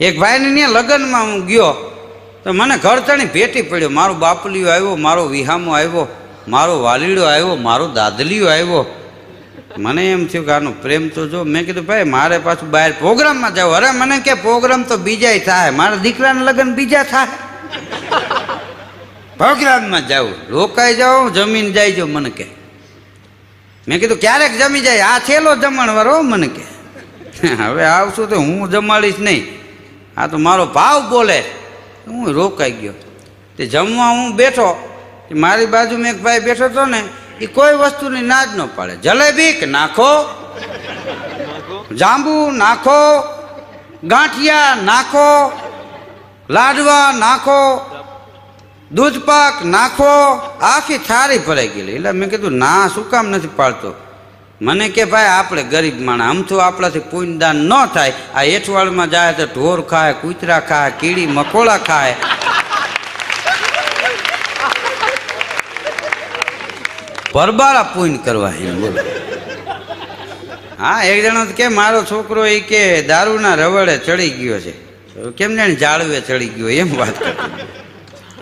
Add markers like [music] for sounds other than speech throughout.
એક ભાઈને ત્યાં લગ્નમાં હું ગયો, તો મને ઘરચણી ભેટી પડ્યો. મારો બાપલીઓ આવ્યો, મારો વિહામો આવ્યો, મારો વાલીડો આવ્યો, મારો દાદલીઓ આવ્યો. મને એમ થયું કે આનો પ્રેમ તો જો. મેં કીધું, ભાઈ, મારે પાછું બહાર પ્રોગ્રામમાં જાવ. અરે, મને કે પ્રોગ્રામ તો બીજાય થાય. મારા દીકરાના લગ્ન બીજા થાય. પ્રોગ્રામમાં જાઉં. રોકાઈ જાઉં, જમીન જાય જો મને કે. મેં કીધું, ક્યારેક જમી જાય? આ છેલ્લો જમણવાર મને કે. હવે આવશું તો હું જમાડીશ નહીં. આ તો મારો ભાવ બોલે. હું રોકાઈ ગયો. તે જમવા હું બેઠો મારી બાજુમાં એક ભાઈ બેઠો હતો ને, એ કોઈ વસ્તુની ના જ ન પાડે. જલેબી કે નાખો? જાંબુ નાખો? ગાંઠિયા નાખો? લાડવા નાખો? દૂધપાક નાખો? આખી થાળી ભરાઈ ગયેલી. એટલે મેં કીધું, ના, શું કામ નથી પાડતો? મને કે ભાઈ, આપણે ગરીબ માણસ, આમ તો આપણાથી પુણ્યદાન ન થાય. આ એઠવાડમાં જાય તો ઢોર ખાય, કૂતરા ખાય, કીડી, મકોડા ખાય. પરબારા પૂન કરવા બોલો. હા, એક જણો કે, મારો છોકરો એ કે, દારૂના રવડે ચડી ગયો છે. કેમ જાણે જાળવે ચડી ગયો, એમ વાત કરતો.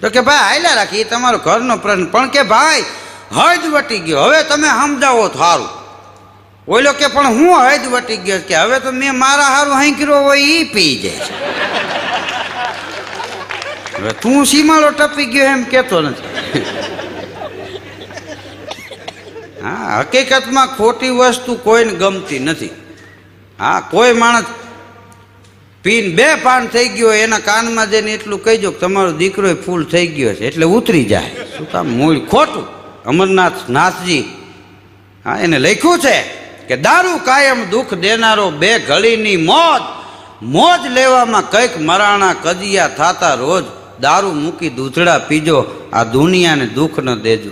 તો કે, ભાઈ આયલા રાખી તમારો ઘરનો પ્રશ્ન. પણ કે, ભાઈ હજ વટી ગયો. હવે તમે સમજાવો સારું ઓલો કે, પણ હું હજ વટી ગયો કે, હવે તો મેં મારા હારું હાંકરો હોય એ પી જાય હવે તું સીમાડો ટપી ગયો એમ કેતો નથી. હા, હકીકતમાં ખોટી વસ્તુ કોઈને ગમતી નથી. હા, કોઈ માણસ પીન બે પાન થઈ ગયો એના કાનમાં જઈને એટલું કહીજો કે, તમારો દીકરો ફૂલ થઈ ગયો છે, એટલે ઉતરી જાય. શું કામ? મૂળ ખોટું? અમરનાથ નાથજી. હા, એને લખ્યું છે. કે દારૂ કાયમ દુઃખ દેનારો બે ઘડીની મોજ મોજ લેવામાં કંઈક મરાણા કજિયા થાતા રોજ દારૂ મૂકી દૂધડા પીજો, આ દુનિયાને દુઃખ ન દેજો.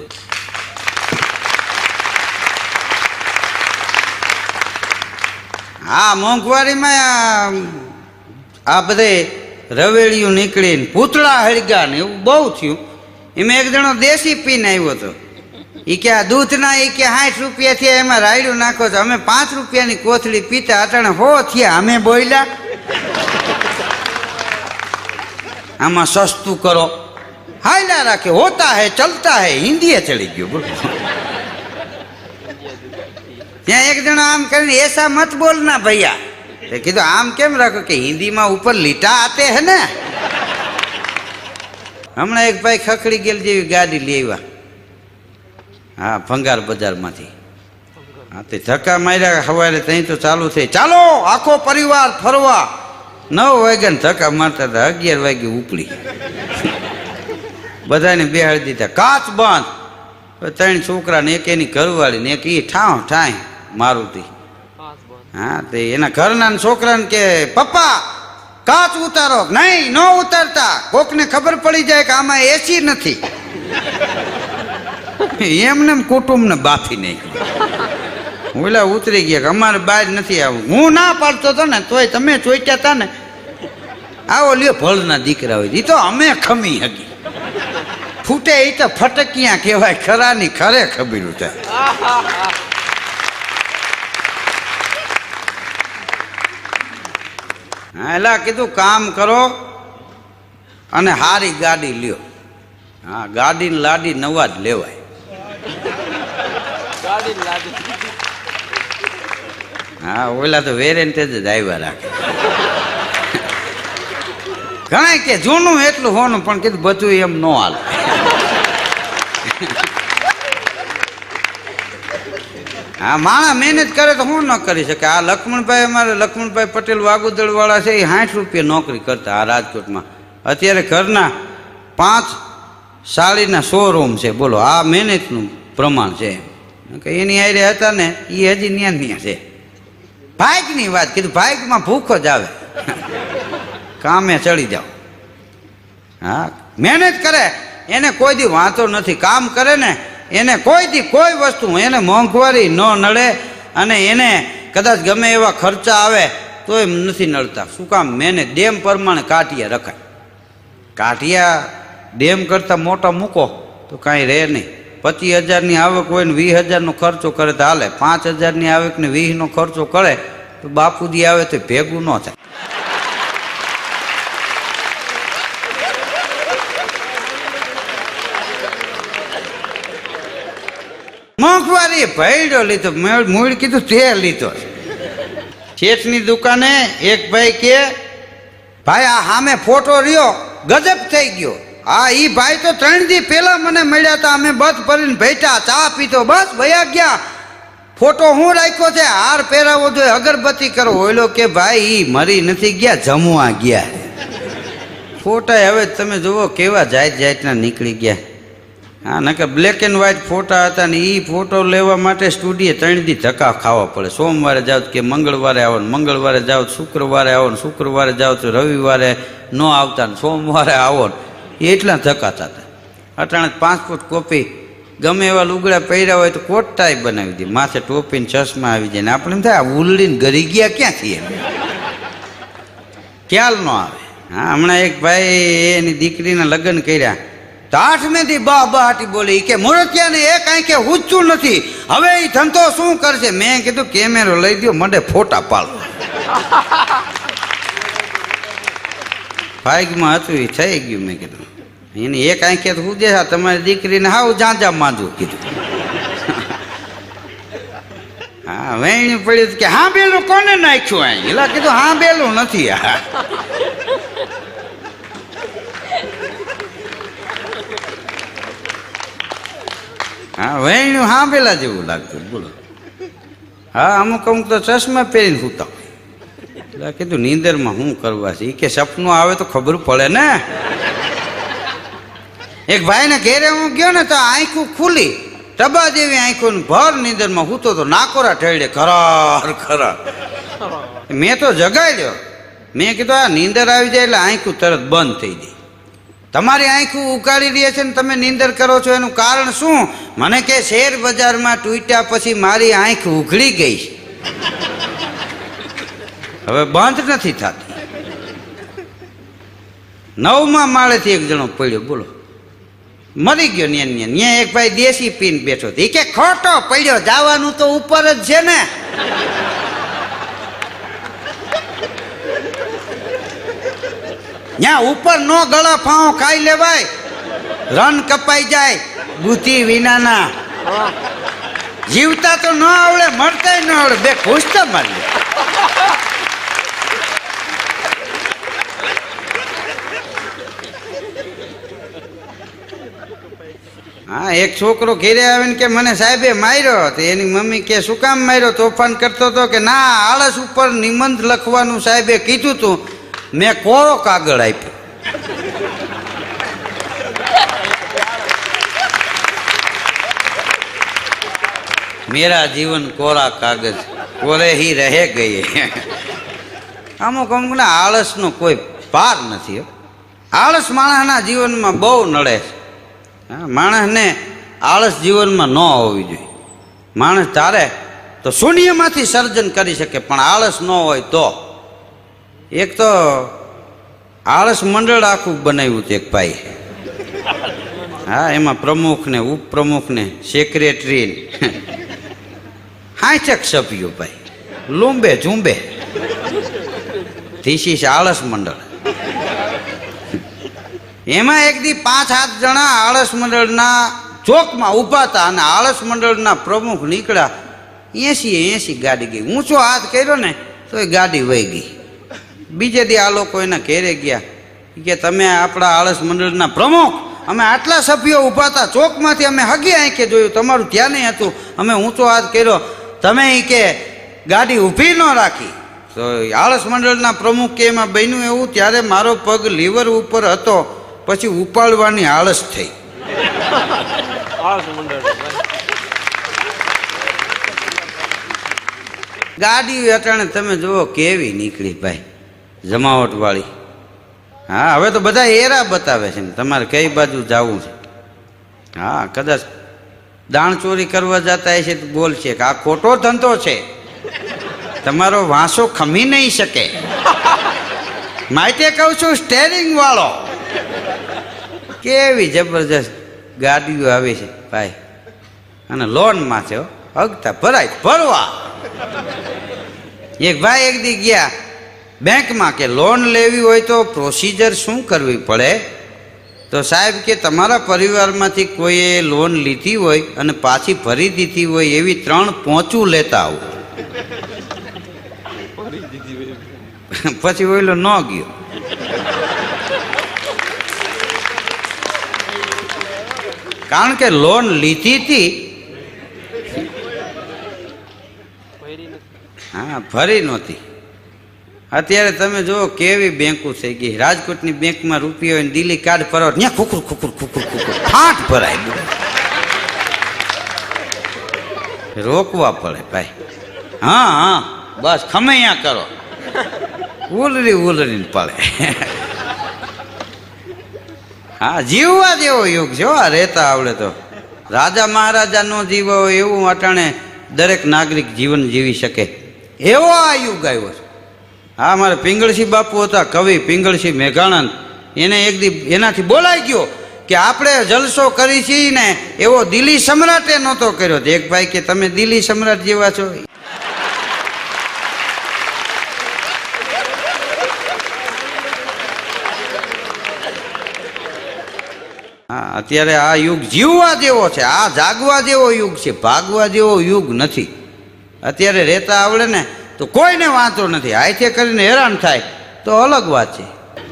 આ મોંઘવારીમાં આ- બધે રવેડિયું નીકળીને પૂતળા હળગા ને એવું બહુ થયું. એમાં એક જણો દેશી પીને આવ્યો હતો. એ કે આ દૂધના એ કે સાઠ રૂપિયા થયા એમાં રાયડું નાખો છો. અમે પાંચ રૂપિયાની કોથળી પીતા અટાણે હો થયા, અમે બોલ્યા આમાં સસ્તું કરો. હાયલા રાખે, હોતા હે, ચલતા હે હિન્દીએ ચડી ગયો, બોલો. ત્યાં એક જણો આમ કરીને એસા મત બોલના ભૈયા. તે કીધું, આમ કેમ રાખો કે હિન્દીમાં ઉપર લીટા આતે હે ને? હમણાં એક ભાઈ ખખડી ગયેલ જેવી ગાડી લઈ આવ્યા. હા, ભંગાર બજારમાંથી. હા, તે ધક્કા માર્યા સવારે ત્યાં તો ચાલુ થઈ. ચાલો, આખો પરિવાર ફરવા. નવ વાગ્યા ને ધક્કા મારતા હતા, અગિયાર વાગે ઉપડી. બધાને બેહાડી દીધા, કાચ બંધ. ત્રણ છોકરા ને એક એની ઘરવાળી ને એક એ ઠાવ ઠાય મારુતિ. હા, તે એના ઘરના છોકરાને કે, પપ્પા, કાચ ઉતારો. નહીં, ન ઉતારતા. કોકને ખબર પડી જાય કે આમાં એસી નથી. એમને એમ કુટુંબને બાફી નાખ્યું. ઓલા ઉતરી ગયા કે અમારે બહાર નથી આવું. હું ના પાડતો હતો ને તોય તમે ચોઈટ્યા હતા ને. આવો લ્યો ભળના દીકરા હોય. એ તો અમે ખમી હતી ફૂટે એ તો ફટકિયા કહેવાય. ખરાની ખરે ખબીરું છે હા એટલે કીધું, કામ કરો અને હારી ગાડી લ્યો. હા ગાડી ને લાડી નવા જ લેવાય. હા, ઓલા તો વેરેન્ટેજ જ આવ્યા રાખે. ઘણા કે જૂનું એટલું હોનું, પણ કીધું બધું એમ ન હાલે. હા, માણા મહેનત કરે તો હું ન કરી શકે? આ લક્ષ્મણભાઈ અમારે, લક્ષ્મણભાઈ પટેલ વાગુદળ વાળા છે, એ સાઠ રૂપિયા નોકરી કરતા આ રાજકોટમાં. અત્યારે ઘરના પાંચ સાડીના શોરૂમ છે. બોલો, આ મહેનતનું પ્રમાણ છે કે એની આરે હતા ને એ હજી ન્યા ન્યા છે. ભાઈકની વાત કીધું ભાઈકમાં ભૂખ જ આવે. કામે ચડી જાઓ. હા, મહેનત કરે, એને કોઈ દી વાંધો નથી. કામ કરે ને, એને કોઈ દી કોઈ વસ્તુ, એને મોંઘવારી ન નડે અને એને કદાચ ગમે એવા ખર્ચા આવે તો એમ નથી નડતા. શું કામ? મેને ડેમ પ્રમાણે કાઢિયા રખાય. કાઢિયા ડેમ કરતાં મોટા મૂકો, તો કાંઈ રહે નહીં. પચીસ હજારની આવક હોય ને વીસ હજારનો ખર્ચો કરે તો હાલે. પાંચ હજારની આવક ને વીસનો ખર્ચો કરે તો બાપુજી આવે તો ભેગું ન થાય. મોંઘવારી ભયડો લીધો. મૂળ કીધું તે લીધો. શેઠની દુકાને એક ભાઈ કે, ભાઈ, આ સામે ફોટો રહ્યો. ગજબ થઈ ગયો. હા એ ભાઈ તો ત્રણ દી પહેલાં મને મળ્યા હતા અમે બસ ભરીને ભેટા ચા પીધો, બસ ભયા ગયા. ફોટો હું રાખ્યો છે, હાર પહેરાવો જોઈએ, અગરબત્તી કરો. ઓલો કે, ભાઈ, ઈ મરી નથી ગયા, જમવા ગયા. ફોટા હવે તમે જુઓ, કેવા જાત જાતના નીકળી ગયા. હા, નકર બ્લેક એન્ડ વ્હાઇટ ફોટા હતા ને એ ફોટો લેવા માટે સ્ટુડિયો ત્રણ દી ધક્કા ખાવા પડે. સોમવારે જાઓ કે મંગળવારે આવો ને મંગળવારે જાઓ, શુક્રવારે આવો ને શુક્રવારે જાઓ તો રવિવારે ન આવતા ને સોમવારે આવો ને. એટલા ધકાતા હતા અટાણે ફૂટ કોપી ગમે એવા લુગડા પહેર્યા હોય તો કોટટાઈ બનાવી દે. માથે ટોપીને ચશ્મા આવી જાય ને આપણે એમ થાય ઉલડીને ગરી ગયા ક્યાંથી એમ? ખ્યાલ ન આવે. હા, હમણાં એક ભાઈ એની દીકરીના લગ્ન કર્યા. તો આઠમેથી બા બા હાટી બોલી કે મૂર્તિયાને એ કાંઈ કે ઊંચું નથી. હવે એ ધંધો શું કરશે? મેં કીધું, કેમેરો લઈ દો મને ફોટા પાડો. ભાગમાં હતું, એ થઈ ગયું મેં કીધું. એને એક આંખે હું દેખા, તમારી દીકરીને હાવ જાંજા માંજુ કીધું. [laughs] [laughs] હા વેણ્યું પડી કે હા બેલું કોને નાખ્યું અહીં એટલે કીધું હા બેલું નથી આ. હા, વેણ્યું હા પેલા જેવું લાગતું, બોલો. હા, અમુક અમુક તો ચશ્મા પહેરીને સૂતા. એટલે કીધું, નીંદરમાં શું કરવા છે? કે, સપનું આવે તો ખબર પડે ને. એક ભાઈને ઘેરે હું ગયો ને તો આંખું ખુલી. ટબા જેવી આંખો ભર નીંદરમાં હું તો નાકોરા ઠેડે ખરા ખરા મેં તો જગાડ્યો. મેં કીધું, આ નીંદર આવી જાય એટલે આંખું તરત બંધ થઈ જાય. તમારી આંખું ઉકાળી રહી છે ને તમે નીંદર કરો છો, એનું કારણ શું? મને કે શેર બજારમાં તૂટ્યા પછી મારી આંખ ઉઘડી ગઈ. હવે બંધ નથી થતી. નવમાં માળેથી એક જણો પડ્યો બોલો. મરી ગયો ન્યા ન્યા ન્યા એક ભાઈ દેશી પીન બેઠો હતો. ઈ કે ખોટો પડ્યો જવાનું તો ઉપર જ છે ને. ન્યા ઉપર નો ગળા ફાવો ખાઈ લેવાય. રન કપાઈ જાય બુદ્ધિ વિનાના. જીવતા તો ન આવડે મરતાય ન આવડે. બે ખુશ તો મારી હા, એક છોકરો ઘેરે આવીને કે મને સાહેબે માર્યો તો એની મમ્મી કે, શું કામ માર્યો? તોફાન કરતો હતો કે, ના, આળસ ઉપર નિબંધ લખવાનું સાહેબે કીધું તું. મેં કોરો કાગળ આપ્યો. મેરા જીવન કોરા કાગજ કોરે હી રહે ગઈ અમુક અમુકના આળસનો કોઈ પાર નથી આળસ માણસના જીવનમાં બહુ નડે છે. હા, માણસને આળસ જીવનમાં ન હોવી જોઈએ. માણસ તારે તો શૂન્યમાંથી સર્જન કરી શકે, પણ આળસ ન હોય તો. એક તો આળસ મંડળ આખું બનાવ્યું છે એક ભાઈ હા, એમાં પ્રમુખને, ઉપપ્રમુખને સેક્રેટરી હાચક સભ્યો ભાઈ. લુંબે ઝુંબે. ધીસ ઇઝ આળસ મંડળ. એમાં એક દી પાંચ, સાત જણા આળસ મંડળના ચોકમાં ઊભા હતા અને આળસ મંડળના પ્રમુખ નીકળ્યા. એસી એસી ગાડી ગઈ. ઊંચો હાથ કર્યો ને, તો એ ગાડી વહી ગઈ. બીજે દી આ લોકો એના ઘેરે ગયા. કે, તમે આપણા આળસ મંડળના પ્રમુખ, અમે આટલા સભ્યો ઊભા હતા, ચોકમાંથી અમે હગી આંખે જોયું, તમારું ધ્યાન હતું. અમે ઊંચો હાથ કર્યો. તમે કે, ગાડી ઊભી ન રાખી. તો આળસ મંડળના પ્રમુખ કે એમાં બન્યું એવું, ત્યારે મારો પગ લીવર ઉપર હતો. પછી ઉપાડવાની આળસ થઈ. ગાડી અટાણે તમે જુઓ કેવી નીકળી ભાઈ જમાવટવાળી. હા હવે તો બધા એરા બતાવે છે ને તમારે કઈ બાજુ જવું છે? હા કદાચ દાણ ચોરી કરવા જતા હશે તો બોલશે કે આ ખોટો ધંધો છે. તમારો વાંસો ખમી નહીં શકે. માટે કહું છું સ્ટેરિંગ વાળો. કેવી જબરજસ્ત ગાડીઓ આવે છે ભાઈ. અને લોનમાં છે અગતા હગતા ભરાય ભરવા. એક ભાઈ એક દી ગયા બેંકમાં કે લોન લેવી હોય તો પ્રોસીજર શું કરવી પડે? તો સાહેબ કે તમારા પરિવારમાંથી કોઈએ લોન લીધી હોય અને પાછી ભરી દીધી હોય એવી ત્રણ પહોંચું લેતા આવો. પછી ઓઈલો ન ગયો. કારણ કે લોન લીધી હતી. હા ફરી નહોતી. અત્યારે તમે જુઓ કેવી બેંકો થઈ ગઈ. રાજકોટની બેંકમાં રૂપિયો હોય દિલ્હી કાર્ડ ભરો, ત્યાં ખુકુર ખુકુર ખુકુર ખુકુર. ફાટ ભરાય. રોકવા પડે ભાઈ. હા હા. બસ, ખમૈયા કરો. ઉલરી, ઉલરીને પડે. હા, જીવવા જેવો યુગ છે આ રહેતા આવડે તો. રાજા મહારાજા નો જીવ એવું અટાણે દરેક નાગરિક જીવન જીવી શકે. એવો આ યુગ આવ્યો છે. હા, મારે પિંગળસિંહ બાપુ હતા, કવિ પિંગળસિંહ મેઘાણંદ. એને એક દી એનાથી બોલાઈ ગયો કે આપણે જલસો કરી છીએ ને એવો દિલ્હી સમ્રાટે નહોતો કર્યો. એક ભાઈ કે, તમે દિલ્હી સમ્રાટ જેવા છો? હા, અત્યારે આ યુગ જીવવા જેવો છે, આ જાગવા જેવો યુગ છે, ભાગવા જેવો યુગ નથી. અત્યારે રહેતા આવડે ને તો કોઈને વાંધો નથી હાથે કરીને હેરાન થાય, તો અલગ વાત છે.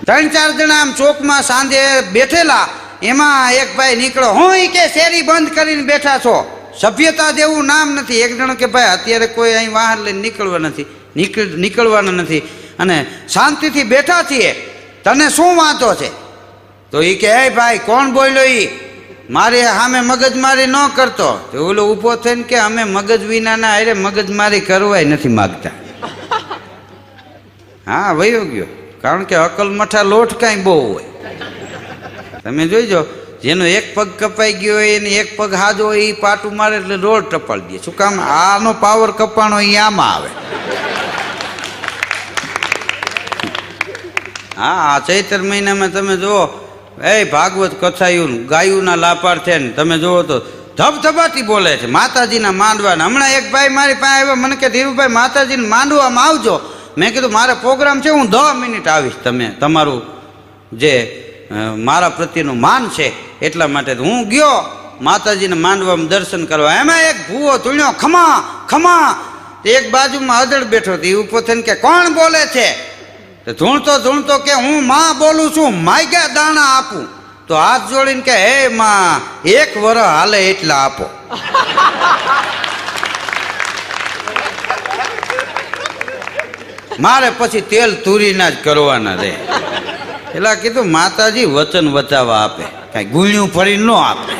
ત્રણ ચાર જણા આમ ચોકમાં સાંજે બેઠેલા, એમાં એક ભાઈ નીકળો, હું કે શેરી બંધ કરીને બેઠા છો? સભ્યતા જેવું નામ નથી. એક જણો કે, ભાઈ, અત્યારે કોઈ અહીં વાહન લઈને નીકળવા નથી, નીકળ, નીકળવાના નથી. અને શાંતિથી બેઠા છીએ. તને શું વાંધો છે? તો એ કે ભાઈ, કોણ બોલ્યો એ મારે સામે મગજમારી ન કરતો. તો ઓલો ઊભો થઈને કે, અમે મગજ વિનાના અરે મગજમારી કરવાય નથી માગતા. હા, વયો ગયો. કારણ કે અકલ મઠા લોટ કાંઈ બહુ હોય. તમે જોઈજો, જેનો એક પગ કપાઈ ગયો હોય, એને એક પગ હાજો હોય એ પાટું મારે એટલે રોડ ટપાડી દે. શું કામ? આનો પાવર કપાણો એ આમાં આવે. હા, આ ચૈતર મહિનામાં તમે જુઓ એ ભાગવત કથાયું ગાયુના લાપાર્થે ને તમે જુઓ તો ધબધબાથી બોલે છે. માતાજીના માંડવા હમણાં એક ભાઈ મારી પાસે આવ્યો, મને કે, ધીરુભાઈ, માતાજીને માંડવામાં આવજો. મેં કીધું, મારે પ્રોગ્રામ છે, હું દસ મિનિટ આવીશ તમે, તમારું જે મારા પ્રત્યેનું માન છે, એટલા માટે હું ગયો. માતાજીને માંડવામાં દર્શન કરવા. એમાં એક ભૂવો ધૂણ્યો, ખમા ખમા. એક બાજુમાં અદળ બેઠો હતો. એ ઉપર થઈને કે, કોણ બોલે છે? તો ધૂણતો ધૂણતો કે હું માં બોલું છું માગ્યા દાણા આપું. તો હાથ જોડીને કે, હે માં, એક વર હાલે એટલા આપો. મારે પછી તેલ તુરીના જ કરવાના રે. એટલે કીધું, માતાજી, વચન વચાવવા આપે. કાંઈ ગુણ્યું ફરી ન આપે.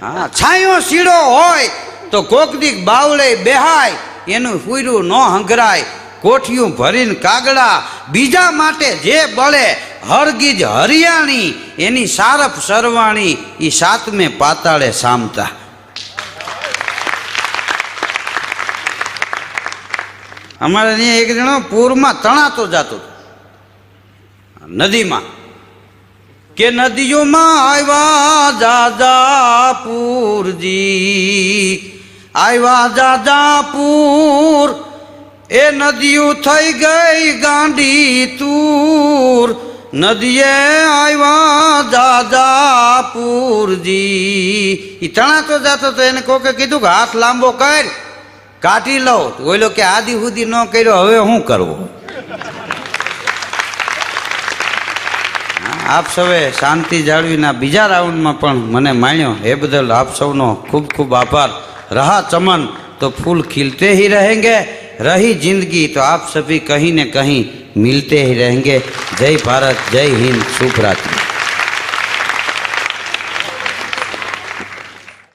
હા, છાંયો શીડો હોય તો કોકડીક બાવળે બેહાય, એનું ફૂર્યું ન હંગરાય કોઠિયું ભરીને કાગડા બીજા માટે જે બળે હરગીજ હરિયાણી, એની સારફ સરવાણી એ સાતમે પાતાળે સામતા. અમારે અહીંયા એક જણો પૂરમાં તણાતો જતો નદીમાં. કે નદીઓમાં આવ્યા દાદા પૂરજી આવ્યા દાદા પૂર એ નદીયું થઈ ગઈ ગાંડી તૂર. નદીએ આવ્યા દાદાપુરજી એ તણાતો જાતો તો એને કોકે કીધું કે હાથ લાંબો કર, કાઢી લો ઓઈલો કે આદિ હુદી ન કર્યો, હવે શું કરવો? આપ સૌએ શાંતિ જાળવીના બીજા રાઉન્ડમાં પણ મને માણ્યો. એ બદલ આપ સૌનો ખૂબ ખૂબ આભાર. રહા ચમન, તો ફૂલ ખીલતે હી રહેંગે. रही जिंदगी तो आप सभी कहीं न कहीं मिलते ही रहेंगे जय भारत जय हिंद शुभ रात्रि